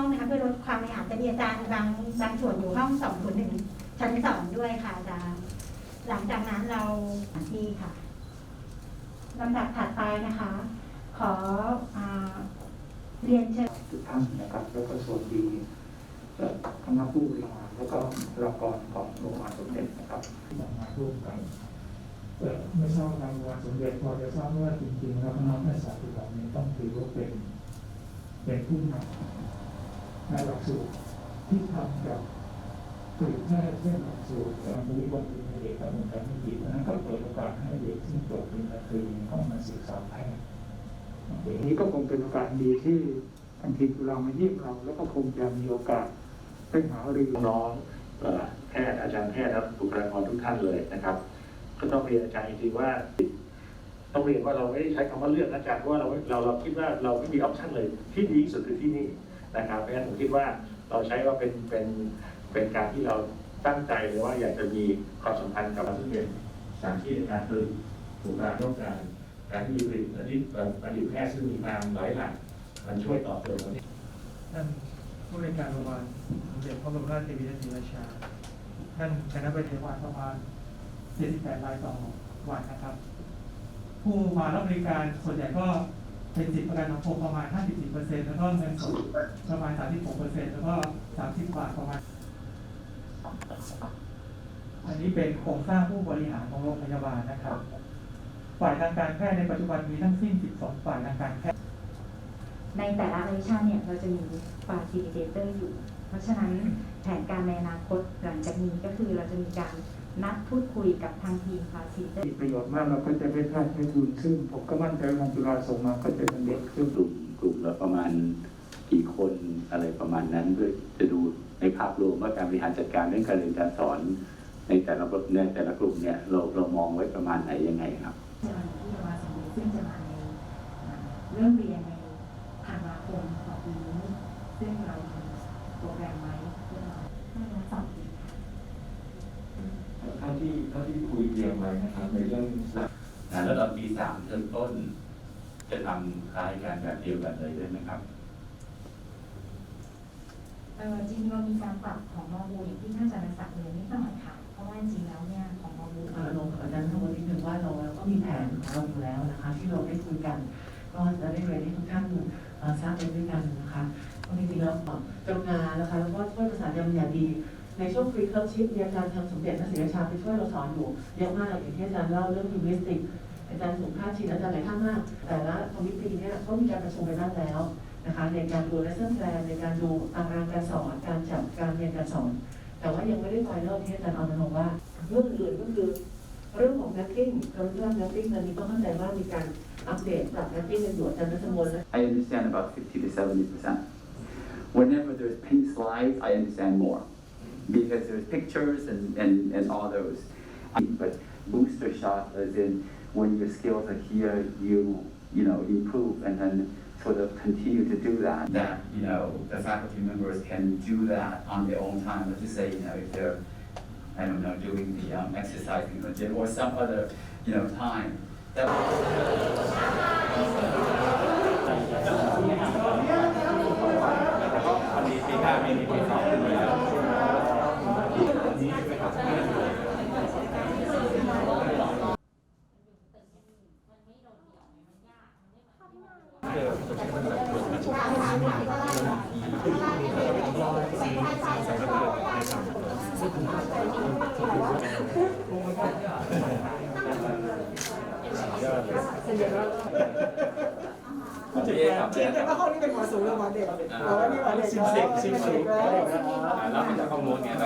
อีกห้องนะคะเพื่อลดความแออัดจะมีอาจารย์บางบางส่วนอยู่ห้องสองนหนึ่งชั้นสองด้วยค่ะอาจารย์หลังจากนั้นเราที่ค่ะลำดับถัดไปนะคะ ขออ่เรียนเชิญทุกท่านนะครับ แล้วก็สวัสดีคณะผู้บริหารแล้วก็ลากรของโรงพยาบาลสมเด็จนะครับที่มาร่วมกันเอ่ไม่ทราบทางโรงพยาบาลสมเด็จพอจะทราบว่าจริงๆแล้วคณะแพทยศาสตร์จุฬาเนี่ยต้องถือว่าเป็นเป็นผู้นำ ในหลักสูตรที่ทำกับกลุ่มแพทย์เช่นหลักสูตรการบริบทเป็กกับองค์การไม่ดีนั้นก็เปิดโอกาสให้เด็กที่จบปริญญาตรีเข้ามาศึกษาแพทย์นี้ก็คงเป็นโอกาสดีที่ทางทีมจุฬามาเยี่ยมเรา แล้วก็คงจะมีโอกาสได้หารือน้องแพทย์อาจารย์แพทย์และบุคลากรทุกท่านเลยนะครับ ก็ต้องเรียนอาจารย์จริงว่า ต้องเรียนว่าเราไม่ได้ใช้คำว่าเลือกอาจารย์เพราะว่าเราเราเราคิดว่าเราไม่มีออปชั่นเลยที่ดีที่สุดคือที่นี่ นะครับเพราะฉะนั้นผมคิดว่าเราใช้ว่าเป็นเป็นเป็นการที่เราตั้งใจเลยว่าอยากจะมีความสัมพันธ์กับซึ่งเป็นสถานที่ในการผลิตบุคลากรการการที่มีผลิตอันนี้ผลิตแพทย์ซึ่งมีความหลายหลากมันช่วยตอบโจทย์ตรงนี้ท่านผู้ในวยการโรงพยาบาลสมเด็จพระบรมราชเทวีณศรีราชา ท่านคณะบดีวันประมาณ78รายต่อวันนะครับ ผู้มารับบริการส่วนใหญ่ก็ เป็นสิทธิประกันสังคมประมาณ 54%แล้วก็เงินสดประมาณ 36%แล้วก็ 30 บาทประมาณ อันนี้เป็นโครงสร้างผู้บริหารของโรงพยาบาลนะครับ ฝ่ายทางการแพทย์ในปัจจุบันมีทั้งสิ้น 12 ฝ่ายทางการแพทย์ ในแต่ละอริชันเนี่ยเราจะมีฟาซิลิเตเตอร์อยู่ เพราะฉะนั้นแผนการในอนาคตหลังจากนี้ก็คือเราจะมีการ นัดพูดคุยกับทางทีมฟาซิลิเตอร์มีประโยชน์มากเราก็จะได้แพทย์ให้ทุนซึ่งผมก็มั่นใจว่าทางจุฬาส่งมาก็จะเป็นเด็กขึ้นกลุ่มกลุ่มละประมาณกี่คนอะไรประมาณนั้นเพื่อจะดูในภาพรวมว่าการบริหารจัดการเรื่องการเรียนการสอน ในแต่ละในแต่ละกลุ่มเนี่ยเราเรามองไว้ประมาณไหนยังไงครับจะมาที่มาสมุทรซึ่งจะมาในอ่าเริ่มเรียนในธันวาคมของปีนี้ซึ่งเรามีโปรแกรมไว้เพื่อให้นักสอบปีค่ะเที่เท่าที่คุยเตรียมไว้นะครับ ในเรื่องนะแล้วตอนปีสามเทอมต้น จะทำคล้ายกันแบบเดียวกันเลยได้ไหมครับเออจริงเรามีการปรับของมอบูอย่างที่ท่านอาจารย์ศักดิ์เรียนนิดหน่อยค่ะ เพราะว่าจริงแล้วเนี่ยของมอบูเออลงอาจารย์ทั้งหมดนิดนึงว่าเราก็มีแผนของเราอยู่แล้วนะคะ ที่เราได้คุยกัน ก็จะได้เรียนให้ทุกท่านทราบไปด้วยกันนะคะก็จริงๆแล้วกรุณานะคะแล้วก็ช่วยประสานงานอย่างดี ในช่วงฟรีเคิร์ฟชิพมีอาจารย์ทำสมเด็จพระศรีราชาไปช่วยเราสอนอยู่เยอะมากอย่างที่อาจารย์เล่าเรื่องฮิวิสติกอาจารย์สุภาพชินอาจารย์หลายท่านมาก แต่ละคอมมิตี้เนี่ยเขามีการประชุมไปบ้างแล้วนะคะในการดู lesson plan ในการดูตารางการสอนการจัดการเรียนการสอน แต่ว่ายังไม่ได้ไฟนอลที่อาจารย์เอามาลงว่าเรื่องอื่นก็คือเรื่องของ mapping การเรื่อง mapping ตอนนี้ก็เข้าใจว่ามีการอัปเดตปรับ mapping กันอยู่อาจารย์นัทมนต์ I understand about 50 to 70 percent. Whenever there's pink slides, I understand more because there's pictures and, and, and all those. But booster shot, as in when your skills are here, you you know improve and then sort of continue to do that. That you know the faculty members can do that on their own time. Let's just say you know if they're I don't know doing the um, exercising in the gym or some other you know time. That เชียร์กันว่าห้องนี้เป็นหมอสูงหรือหมอเด็กเอาไว้นี่หมอเด็กซิมเซ็กซิมเซ็กรับมาจากข้อมูลเนี่ย